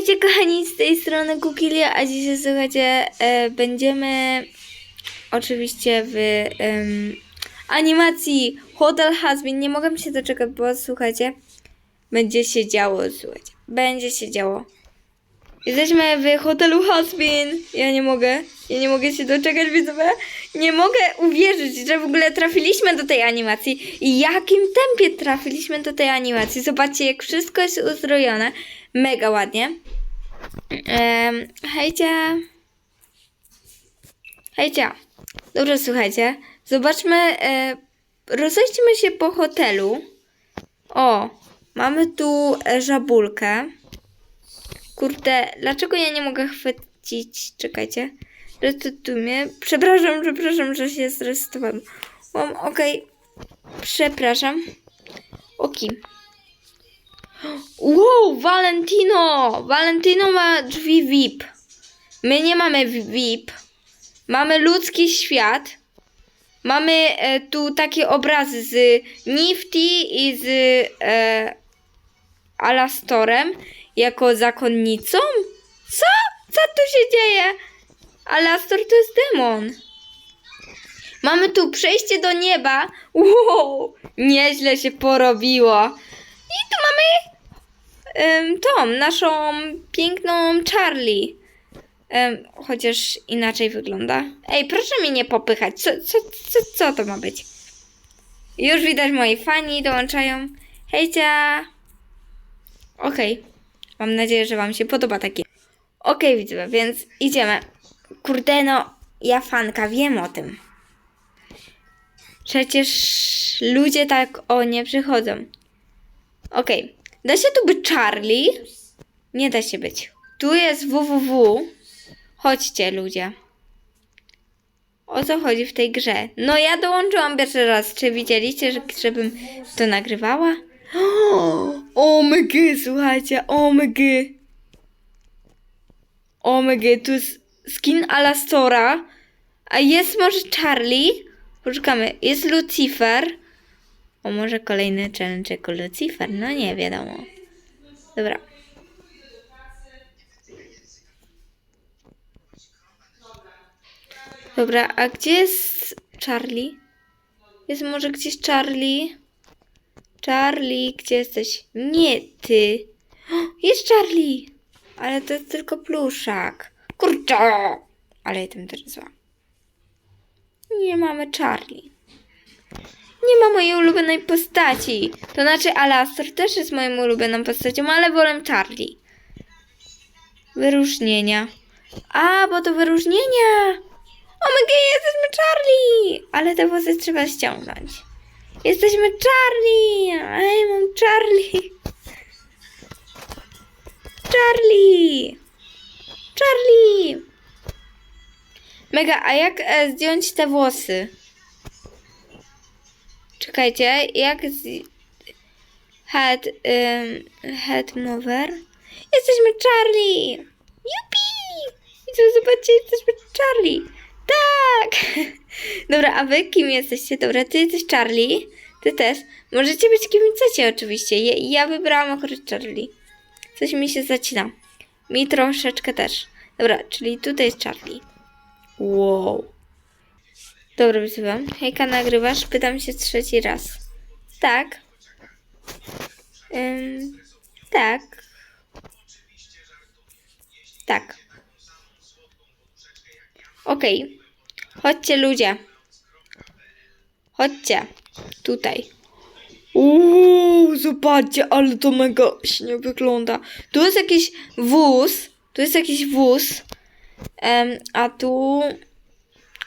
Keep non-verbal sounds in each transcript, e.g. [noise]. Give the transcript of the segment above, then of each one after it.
Witajcie kochani z tej strony Kukilia, a dzisiaj słuchajcie, e, będziemy oczywiście w animacji Hotel Hasbin. Nie mogę się doczekać, bo słuchajcie, będzie się działo, słuchajcie, będzie się działo. Jesteśmy w hotelu Hasbin. Ja nie mogę, ja nie mogę się doczekać, widzowie. Nie mogę uwierzyć, że w ogóle trafiliśmy do tej animacji i jakim tempie trafiliśmy do tej animacji. Zobaczcie, jak wszystko jest uzdrojone. Mega ładnie. Um, hejcie. Hejcie. Dobrze, słuchajcie. Zobaczmy. E, rozejdźmy się po hotelu. O, mamy tu żabulkę. Kurde, dlaczego ja nie mogę chwycić? Czekajcie. Restytuję. Przepraszam, przepraszam, że się zrezytowałem. Um, Okej. Przepraszam. Oki. Wow, Valentino! Valentino ma drzwi VIP. My nie mamy VIP. Mamy ludzki świat. Mamy e, tu takie obrazy z Nifty i z e, Alastorem jako zakonnicą? Co? Co tu się dzieje? Alastor to jest demon. Mamy tu przejście do nieba. Wow, nieźle się porobiło. I tu mamy em, tą, naszą piękną Charlie. Em, chociaż inaczej wygląda. Ej, proszę mnie nie popychać. Co, co, co, co to ma być? Już widać moi fani dołączają. Hejcia! Okej. Mam nadzieję, że Wam się podoba takie. Okej, widzowie, więc idziemy. Kurde, no, ja fanka, wiem o tym. Przecież ludzie tak o nie przychodzą. Okej. Da się tu być Charlie? Nie da się być. Tu jest www. Chodźcie, ludzie. O co chodzi w tej grze? No ja dołączyłam pierwszy raz. Czy widzieliście, że, żebym to nagrywała? O my słuchajcie, o my O my tu jest skin Alastora. A jest może Charlie? Poczekamy, jest Lucifer. O, może kolejny challenge jako Lucifer? No nie wiadomo. Dobra. Dobra, a gdzie jest Charlie? Jest może gdzieś Charlie? Charlie, gdzie jesteś? Nie ty. Jest Charlie! Ale to jest tylko pluszak. Kurczę! Ale jestem też zła. Nie mamy Charlie. Nie ma mojej ulubionej postaci. To znaczy Alastor też jest moją ulubioną postacią, ale wolę Charlie. Wyróżnienia. A, bo to wyróżnienia! O my God, jesteśmy Charlie! Ale te włosy trzeba ściągnąć. Jesteśmy Charlie! Ej, mam Charlie! Charlie! Charlie! Mega, a jak e, zdjąć te włosy? Czekajcie, jak z... Head, ym, head mover. Jesteśmy Charlie! Jupi! Widzę, zobaczcie, jesteśmy Charlie! Tak! [laughs] Dobra, a wy kim jesteście? Dobra, ty jesteś Charlie. Ty też. Możecie być kim chcecie oczywiście. Ja, ja wybrałam akurat Charlie. Coś mi się zacina. Mi troszeczkę też. Dobra, czyli tutaj jest Charlie. Wow. Dobra, wyzywam. Hejka, nagrywasz? Pytam się trzeci raz. Tak. Ym, tak. Tak. Okej. Chodźcie ludzie. Chodźcie. Tutaj. Uuu, zobaczcie, ale to mega śnie wygląda. Tu jest jakiś wóz. Tu jest jakiś wóz. A tu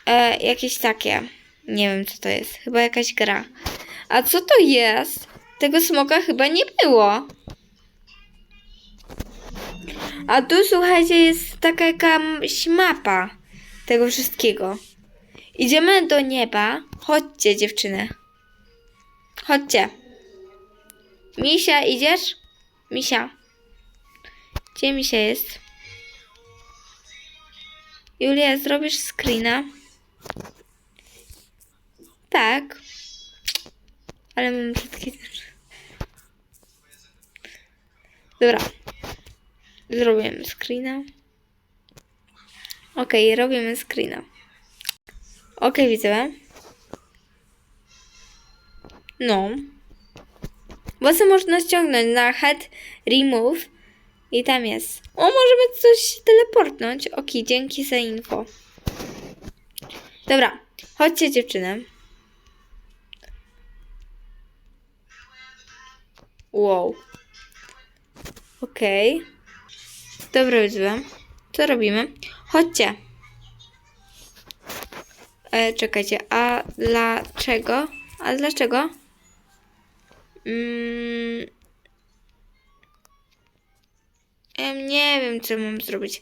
e, jakieś takie. Nie wiem, co to jest. Chyba jakaś gra. A co to jest? Tego smoka chyba nie było. A tu, słuchajcie, jest taka jakaś mapa tego wszystkiego. Idziemy do nieba. Chodźcie, dziewczyny. Chodźcie. Misia, idziesz? Misia. Gdzie Misia jest? Julia, zrobisz screena? Tak. Ale mam brzydki też. Dobra. Zrobimy screena. Okej, robimy screena. Okej, widzę. No. Włosy można ściągnąć na head remove i tam jest. O, możemy coś teleportnąć. Okej, dzięki za info. Dobra, chodźcie dziewczyny. Wow. Okej. Dobra, widzę. Co robimy? Chodźcie. E, czekajcie, a dlaczego? A dlaczego? Mm, em, nie wiem, co mam zrobić.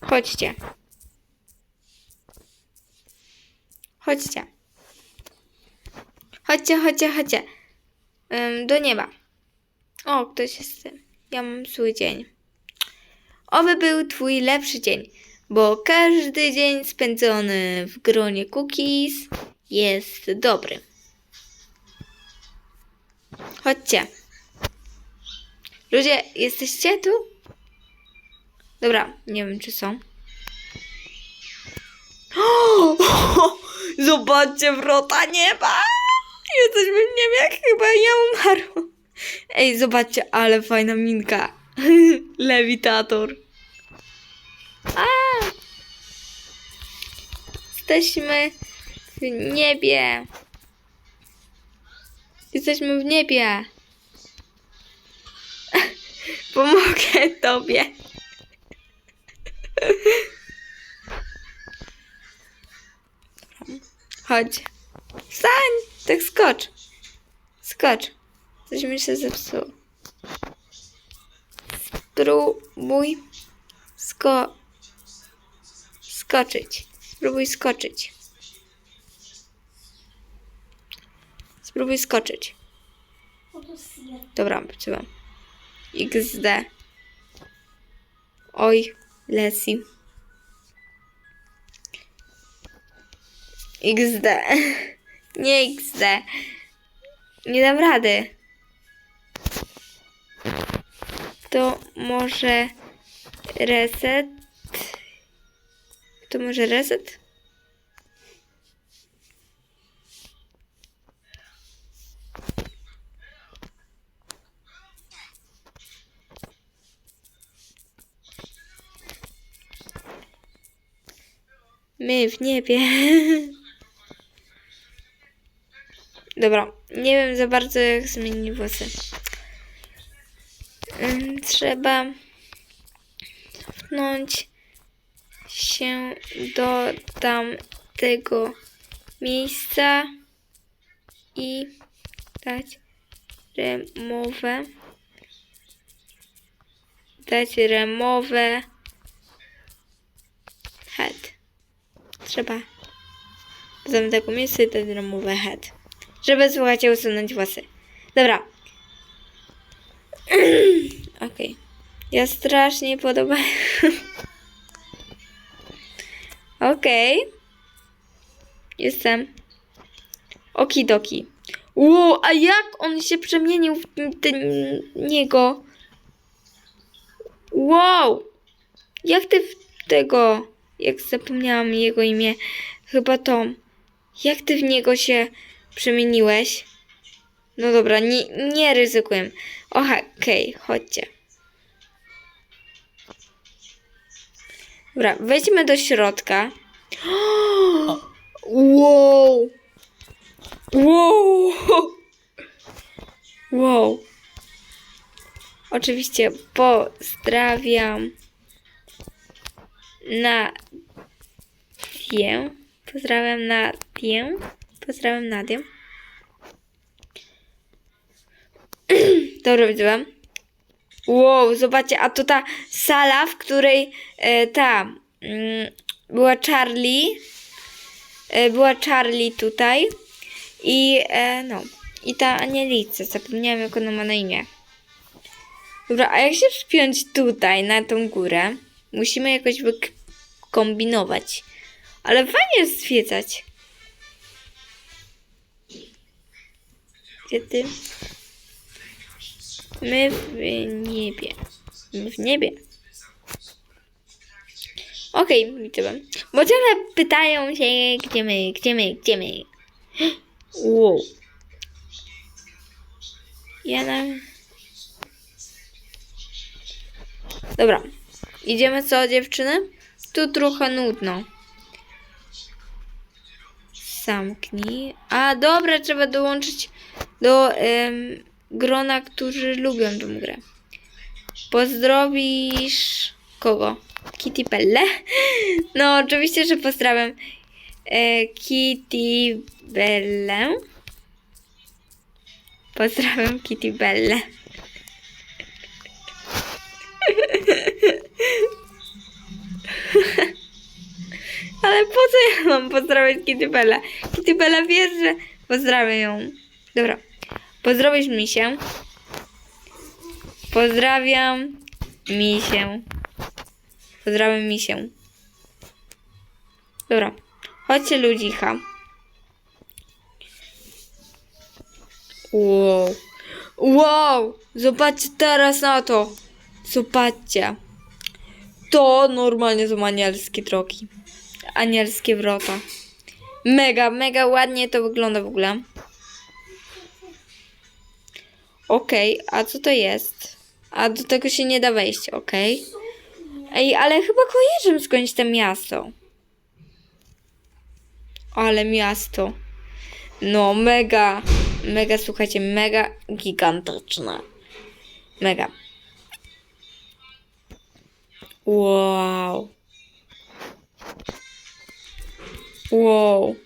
Chodźcie. Chodźcie. Chodźcie, chodźcie, chodźcie. Em, do nieba. O, ktoś jest. Ja mam swój dzień. Oby był twój lepszy dzień, bo każdy dzień spędzony w gronie cookies jest dobry. Chodźcie. Ludzie, jesteście tu? Dobra, nie wiem czy są. [gasps] Zobaczcie wrota nieba! Jesteśmy w niebie, chyba ja umarłam. Ej, zobaczcie, ale fajna minka. [laughs] Lewitator. A! Jesteśmy w niebie. Jesteśmy w niebie. [laughs] Pomogę tobie. [laughs] Chodź. Wstań! Tak skocz. Skocz. Coś mi się zepsuło. Spróbuj sko... skoczyć. Spróbuj skoczyć. Spróbuj skoczyć. Dobra, przyjąłem. XD. Oj, Lesi. XD. Nie XD. Nie dam rady. To może reset. To może reset? My w niebie. [laughs] Dobra, nie wiem za bardzo jak zmienić włosy. Trzeba cofnąć się do tamtego miejsca i dać remowę. Dać remowę head. Trzeba do tamtego miejsca i dać remowę head. Żeby, słuchajcie, usunąć włosy. Dobra. [clears throat] Okej. Ja strasznie podoba. [laughs] Okej. Jestem. Okidoki. Wow, a jak on się przemienił w ten, niego? Wow! Jak ty w tego, jak zapomniałam jego imię, chyba Tom. Jak ty w niego się przemieniłeś? No dobra, nie, nie ryzykuję. Okej, chodźcie. Dobra, wejdźmy do środka. [gasps] Wow! Wow! [laughs] Wow! Oczywiście pozdrawiam Nadię. Pozdrawiam Nadię. Pozdrawiam Nadię. [clears throat] Dobra, widziałam. Wow, zobaczcie, a to ta sala, w której e, ta mm, była Charlie. E, była Charlie tutaj. I e, no. I ta Anielica, zapomniałam jak ona ma na imię. Dobra, a jak się wspiąć tutaj, na tą górę? Musimy jakoś wykombinować. Ale fajnie zwiedzać. Ty? My w niebie. My w niebie. Okej, widzę. Bo ciągle pytają się, gdzie my, gdzie my, gdzie my. Wow. Ja nam... Dobra. Idziemy co, dziewczyny? Tu trochę nudno. Zamknij. A, dobra, trzeba dołączyć do grona, którzy lubią tę grę. Pozdrowisz kogo? Kitty Belle? [laughs] No, oczywiście, że pozdrawiam e, Kitty Belle. Pozdrawiam Kitty Belle. [laughs] Ale po co ja mam pozdrawiać Kitty Bella? Kitty Bella wie, że pozdrawiam ją. Dobra. Pozdrowisz mi się. Pozdrawiam misię. Pozdrawiam misię. Dobra. Chodźcie ludzicha. Wow. Wow! Zobaczcie teraz na to. Zobaczcie. To normalnie są anielskie drogi. Anielskie wrota. Mega, mega ładnie to wygląda w ogóle. Okej, a co to jest? A do tego się nie da wejść, okej. Ej, ale chyba kojarzę skądś to miasto. Ale miasto. No, mega, mega, słuchajcie, mega gigantyczne. Mega. Wow. Wow.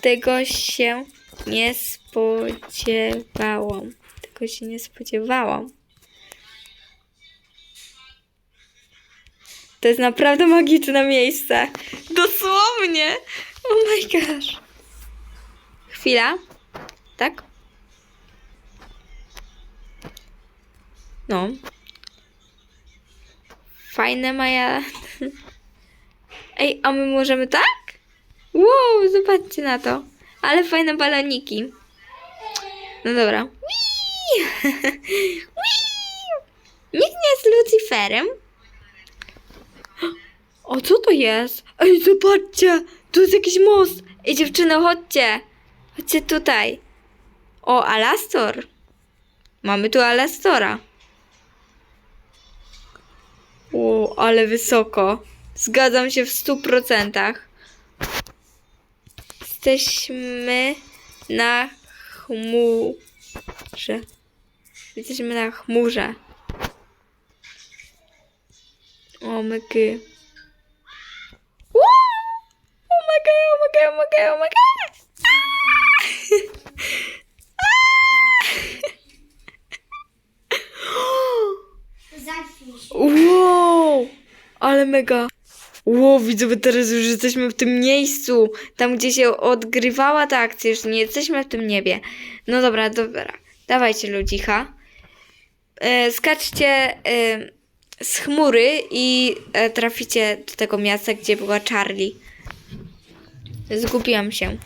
Tego się nie spodziewałam. Tego się nie spodziewałam. To jest naprawdę magiczne miejsce. Dosłownie. Oh my gosh. Chwila. Tak? No. Fajne Maja. [laughs] Ej, a my możemy tak? Wow, zobaczcie na to. Ale fajne baloniki. No dobra. [laughs] Nikt nie jest Luciferem. O, co to jest? Ej, zobaczcie! Tu jest jakiś most. Ej, dziewczyny, chodźcie. Chodźcie tutaj. O, Alastor. Mamy tu Alastora. O, ale wysoko. Zgadzam się w stu procentach. Jesteśmy na chmurze. Jesteśmy na chmurze. O. Uuu! O my god, o my god, o my god, o my god! Zacznij się. Wow! Ale mega. Wow, widzowie, teraz już jesteśmy w tym miejscu, tam gdzie się odgrywała ta akcja, już nie jesteśmy w tym niebie. No dobra, dobra. Dawajcie ludzicha. E, skaczcie e, z chmury i e, traficie do tego miasta, gdzie była Charlie. Zgubiłam się.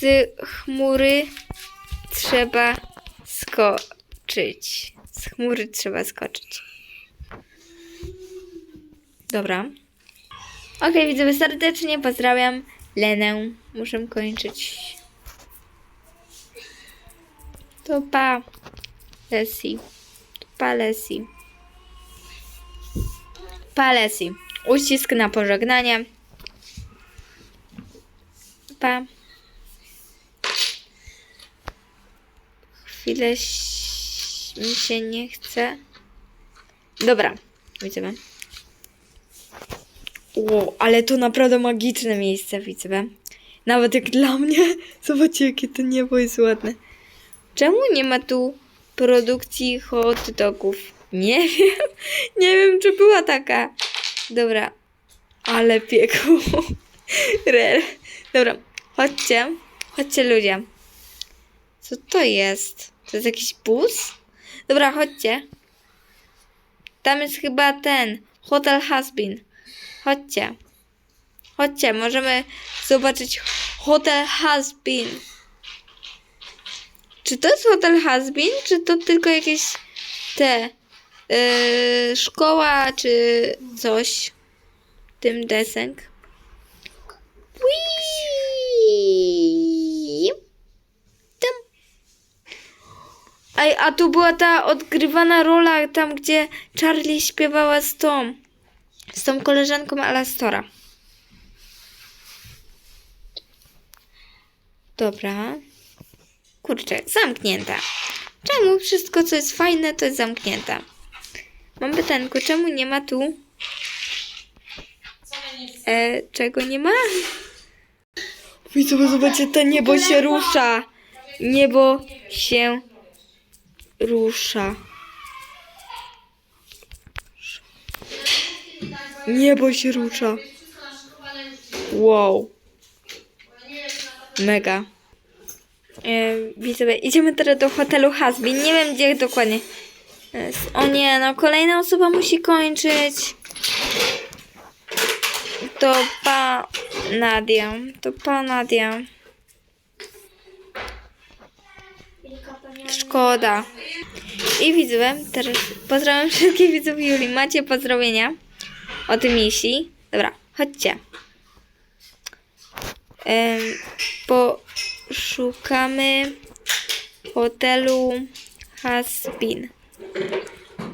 Z chmury trzeba skoczyć. Z chmury trzeba skoczyć. Dobra. Okej, widzowie, serdecznie pozdrawiam Lenę. Muszę kończyć. To pa. Lesi. Pa Lesi. Pa Lesi. Uścisk na pożegnanie. Pa. Chwilę mi się nie chce. Dobra, widzowie. Wow, ale to naprawdę magiczne miejsce, widzę. Nawet jak dla mnie. [laughs] Zobaczcie, jakie to niebo jest ładne. Czemu nie ma tu produkcji hot dogów? Nie [laughs] wiem. Nie wiem, czy była taka. Dobra. Ale piekło. [laughs] Rel. Dobra. Chodźcie. Chodźcie, ludzie. Co to jest? To jest jakiś bus? Dobra, chodźcie. Tam jest chyba ten. Hotel has been. Chodźcie. Chodźcie, możemy zobaczyć Hotel Has Been. Czy to jest hotel Hasbin, czy to tylko jakieś te yy, szkoła, czy coś? Tym desek. Whee! Tam. Ej, a tu była ta odgrywana rola tam, gdzie Charlie śpiewała z tą, z tą koleżanką Alastora. Dobra. Kurczę, zamknięte. Czemu wszystko, co jest fajne, to jest zamknięte? Mam pytanko, czemu nie ma tu... E, czego nie ma? Widzowie, zobaczcie, to niebo się rusza. Niebo się rusza. Niebo się rusza. Wow. Mega. E, idziemy teraz do hotelu Hasbin. Nie wiem gdzie dokładnie. O nie, no kolejna osoba musi kończyć. To pa Nadia. To pa Nadia. Szkoda. I widzowie, teraz pozdrawiam wszystkich widzów Julii. Macie pozdrowienia od misi. Dobra, chodźcie. Em, poszukamy hotelu Hasbin.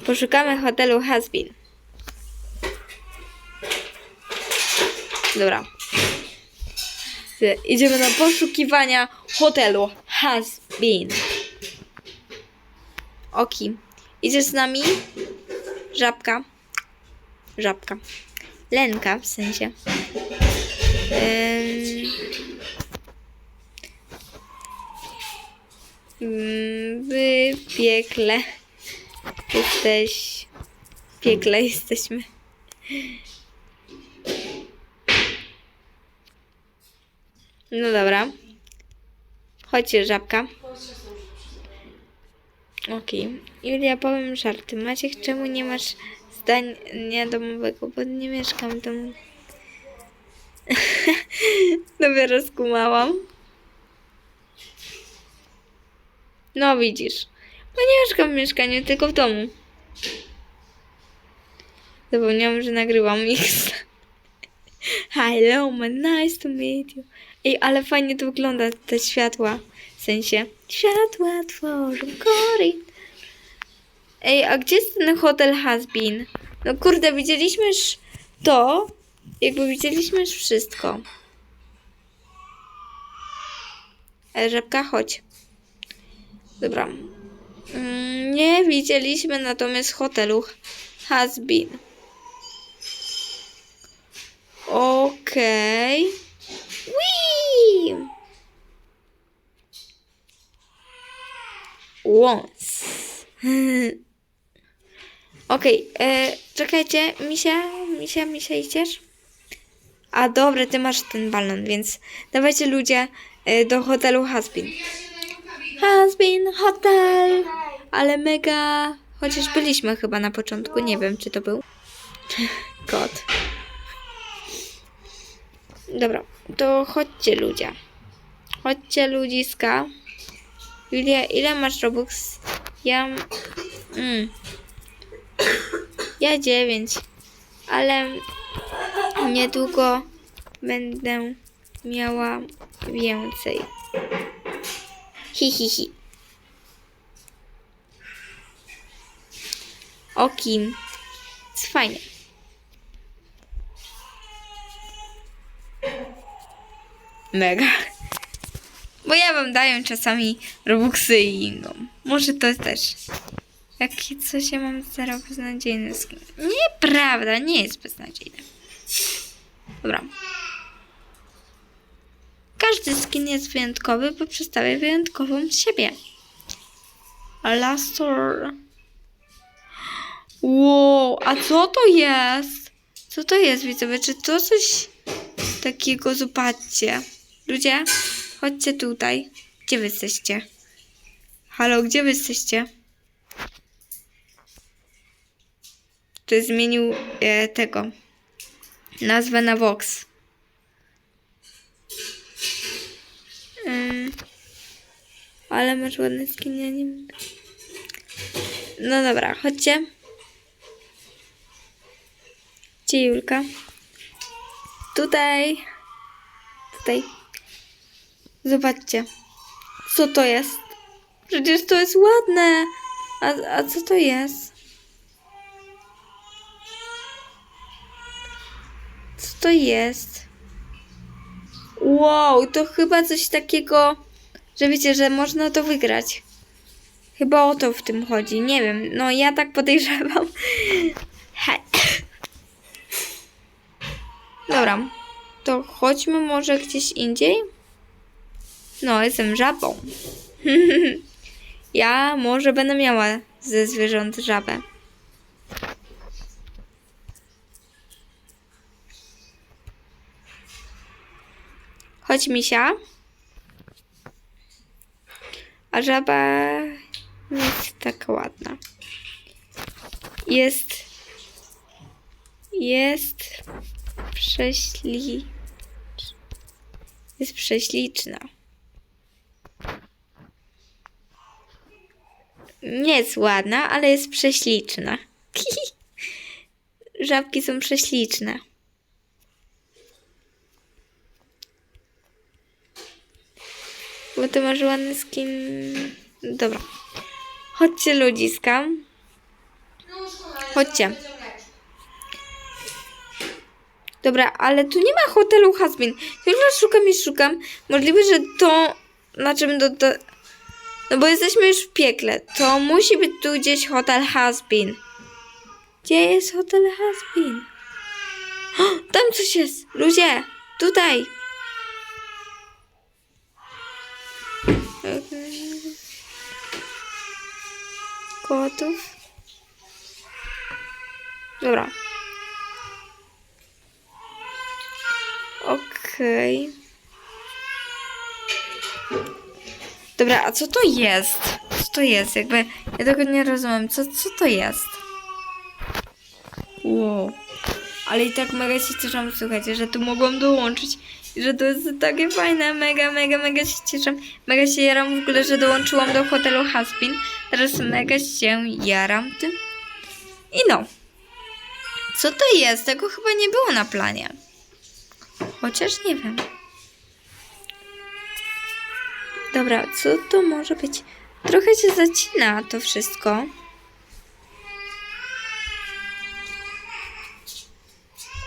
Poszukamy hotelu Hasbin. Dobra. Idziemy na poszukiwania hotelu Hasbin. Oki. Idziesz z nami? Żabka. Żabka. Lenka w sensie. Ym... Wy piekle jesteś. Piekle jesteśmy. No dobra. Chodźcie, żabka. Okej. Julia, powiem żarty. Maciek, czemu nie masz zdania domowego? Bo nie mieszkam w domu. [laughs] Dopiero skumałam. No widzisz. Bo nie mieszkam w mieszkaniu, tylko w domu. Zapomniałam, że nagrywam mix. [laughs] Hello, man, nice to meet you. Ej, ale fajnie to wygląda, te światła. W sensie, światła tworzą koryt. Ej, a gdzie jest ten hotel Hasbin? No kurde, widzieliśmy już to. Jakby widzieliśmy już wszystko. E, żabka, chodź. Dobra. Mm, Nie widzieliśmy natomiast hotelu Hasbin. Okej. Whee! [laughs] Once. Okej, e, czekajcie, misia, misia, misia, idziesz? A dobra, ty masz ten balon, więc dawajcie ludzie e, do hotelu Hasbin. Hasbin Hotel! Ale mega... Chociaż byliśmy chyba na początku, nie wiem czy to był. [laughs] Kot. Dobra, to chodźcie ludzie. Chodźcie ludziska. Julia, ile masz Robux? Ja... Mm. Ja dziewięć. Ale niedługo będę miała więcej. Hi, hi, hi. O kim? Jest fajnie. Mega. Bo ja wam daję czasami robuxy i no. Może to też. Jaki coś ja mam zero beznadziejny skin. Nieprawda, nie jest beznadziejny. Dobra. Każdy skin jest wyjątkowy, bo przedstawia wyjątkową siebie. Alastor. Wow, a co to jest? Co to jest, widzowie? Czy to coś takiego? Zobaczcie. Ludzie, chodźcie tutaj. Gdzie wy jesteście? Halo, gdzie wy jesteście? To zmienił e, tego. Nazwę na Vox. Ym, Ale masz ładny skin, ja nie mogę. No dobra, chodźcie. Gdzie Julka? Tutaj. Tutaj. Zobaczcie. Co to jest? Przecież to jest ładne. A, a co to jest? Co to jest? Wow, to chyba coś takiego, że wiecie, że można to wygrać. Chyba o to w tym chodzi. Nie wiem. No ja tak podejrzewam. Hej. Dobra. To chodźmy może gdzieś indziej. No, jestem żabą. [laughs] ja może będę miała ze zwierząt żabę. Chodź, misia. A żaba jest taka ładna. Jest. Jest prześli. Jest prześliczna. Nie jest ładna, ale jest prześliczna. [laughs] Żabki są prześliczne. Bo ty masz ładny skin. Dobra. Chodźcie, ludziska. Chodźcie. Dobra, ale tu nie ma hotelu Hasbin. Już raz szukam i szukam. Możliwe, że to na czym do, do... No bo jesteśmy już w piekle. To musi być tu gdzieś hotel Hasbin. Gdzie jest hotel Hasbin? [gasps] Tam coś jest. Ludzie, tutaj. Kotów. Dobra. Okej. Dobra, a co to jest? Co to jest? Jakby ja tego nie rozumiem. Co, co to jest? Wow. Ale i tak mega się cieszę, słuchajcie, że tu mogłam dołączyć. Że to jest takie fajne, mega, mega, mega się cieszę. Mega się jaram w ogóle, że dołączyłam do hotelu Haspin. Teraz mega się jaram tym. I no. Co to jest? Tego chyba nie było na planie. Chociaż nie wiem. Dobra, co to może być? Trochę się zacina to wszystko.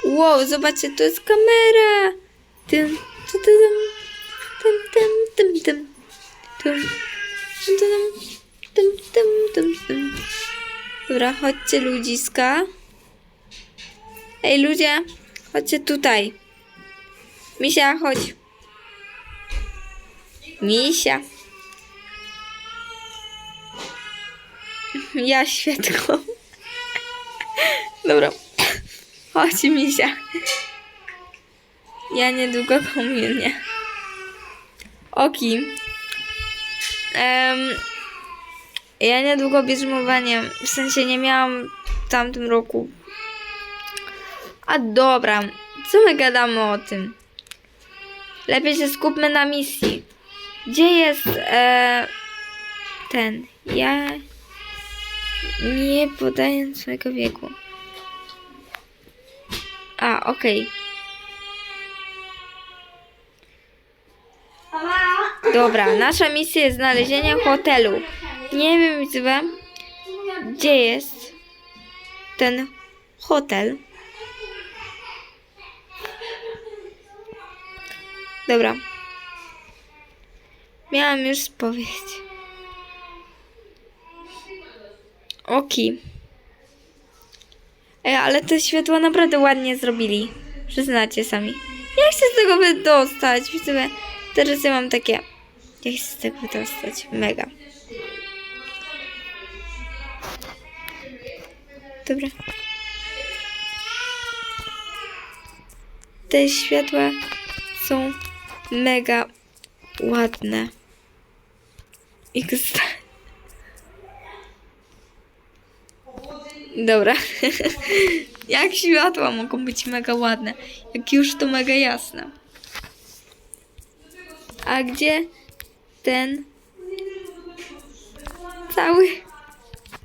Wow, zobaczcie, to jest kamera. Tym, tym, tym, tym, tym, tym, tym, tym, tym, tym, tym. Dobra, chodźcie ludziska. Ej, ludzie, chodźcie tutaj. Misia, chodź. Misia. [laughs] Ja światło. [laughs] Dobra. Chodź, misia. Ja niedługo komunię. Oki. Em, ja niedługo bierzmowanie. W sensie nie miałam w tamtym roku. A dobra. Co my gadamy o tym? Lepiej się skupmy na misji. Gdzie jest e, ten? Ja nie podaję swojego wieku. A, okej. Dobra, nasza misja jest znalezienie hotelu. Nie wiem, widzowie, gdzie jest ten hotel. Dobra. Miałam już spowiedź. Oki. Ej, ale te światła naprawdę ładnie zrobili. Przyznacie sami. Jak się z tego wydostać? Widzę, teraz ja mam takie... Jak się z tego wydostać? Mega. Dobra. Te światła są mega ładne. XD. Dobra. [laughs] Jak światła mogą być mega ładne? Jak już to mega jasne. A gdzie ten cały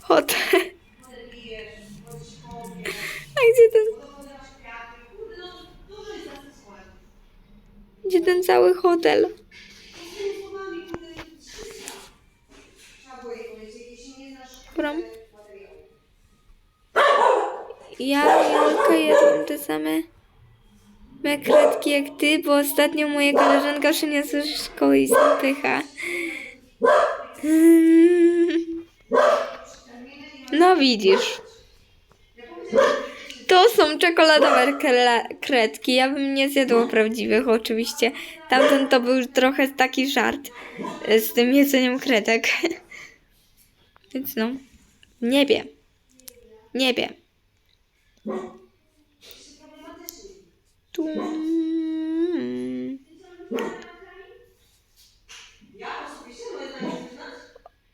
hotel. A gdzie ten, gdzie ten cały hotel? Prom. Ja, Jolka, jadłam te same me kredki jak ty, bo ostatnio moja koleżanka przyniosła z szkoły i pycha. Mm. No widzisz. To są czekoladowe kre- kredki. Ja bym nie zjadła prawdziwych oczywiście. Tamten to był trochę taki żart e, z tym jedzeniem kredek. [laughs] Więc no, nie wiem. Nie wiem.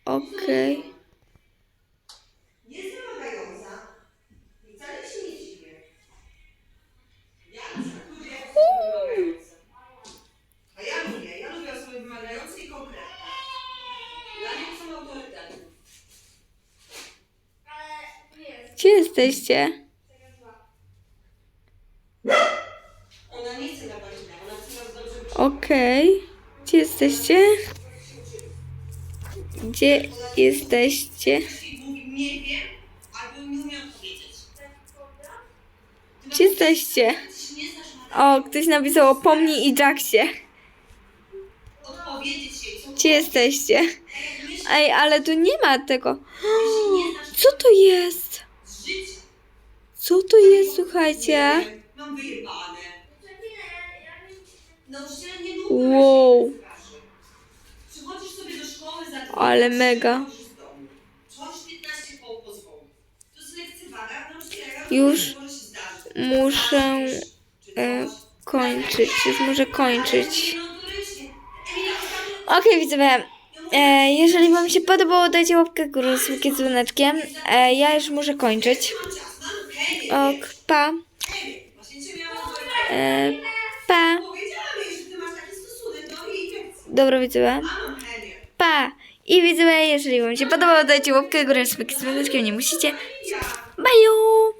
Okej. Jest wymagająca i wcale się nie dziwię. Ja na przykład lubię jak osoby wymagające. A ja lubię, ja lubię osoby wymagające i konkretne. Dla mnie są autorytetem. Gdzie jesteście? Ona nie chce na palina, ona chce nas dobrze być. Okej. Gdzie jesteście? Gdzie jesteście? Nie wiem, albo nie umie odpowiedzieć. Gdzie jesteście? O, ktoś napisał o Pomni i Jacksie. Gdzie jesteście? Ej, ale tu nie ma tego. [gasps] Co to jest? Co to jest, słuchajcie? Wow. Lekcewaga, nauczyciela Już. Muszę e, kończyć. Już muszę kończyć. Ale Okej, widzowie. E, jeżeli Wam się podobało, dajcie łapkę górę z dzwoneczkiem. E, ja już muszę kończyć. Ok, pa. E, pa. Powiedziałam jej, że ty masz taki stosunek do jej infekcji. Dobra, widzowie. Pa. I widzowie, jeżeli Wam się podobało, dajcie łapkę górę z dzwoneczkiem. Nie musicie. Bye!